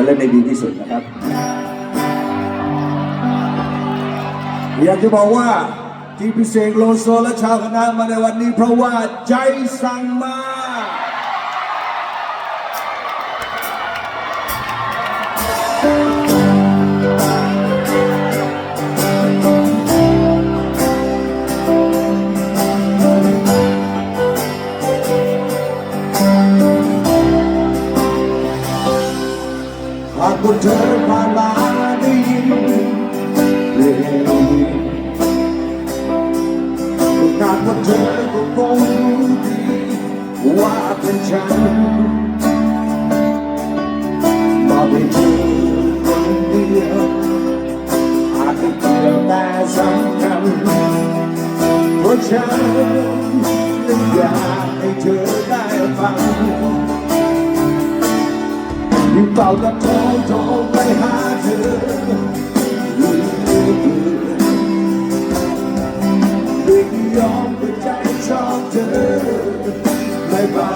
จะเล่นได้ดีที่สุดนะครับ อยากจะบอกว่าที่พิเศษโลโซและชาวคณะมาในวันนี้เพราะว่าใจสั่งมาากคุณเธอผ่านมาได้ยินเพลงนี้ทุกการว่าเธอก็คงรู้ดีว่าเป็นฉันมาเป็นเธอคนเดียวอาจจะเพียงแต่สำคัญเพราะฉันนั้น เป่ากับโทรโทรไปหาเธอเด็กยอมเปิดใจชอบเธอไม่เบา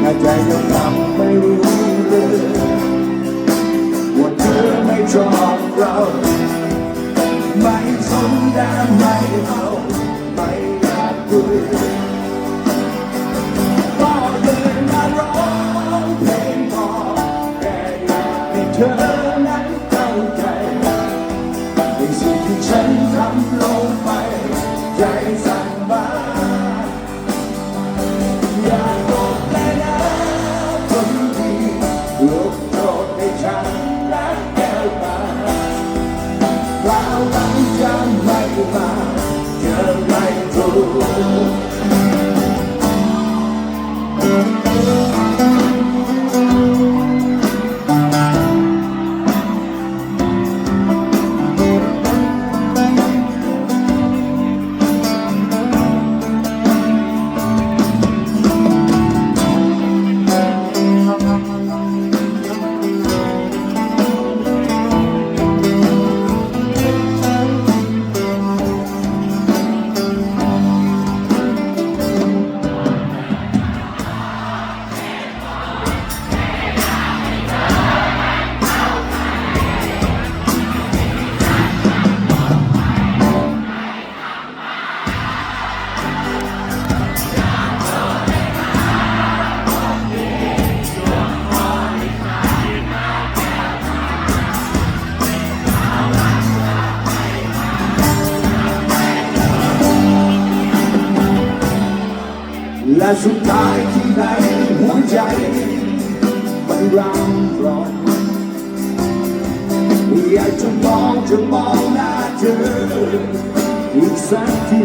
แต่ใจยังทำไม่รู้เลยว่าเธอไม่ชอบเรา ถูก และสุดท้ายที่ในหัวใจมันร้าวร้อนอยากจะมองจะมองหน้าเธออีกสักที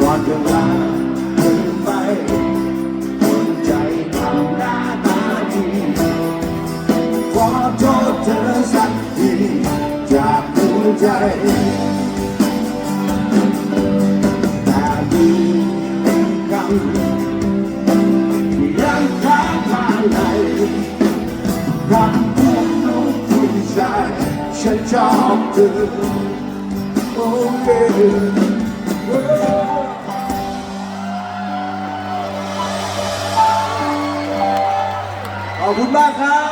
ก่อนจะลาเธอไปคนใจทำหน้าตาดีขอโทษเธอสักทีจากหัวใจ ฉันชอบเธอโอเคขอบคุณมากครับ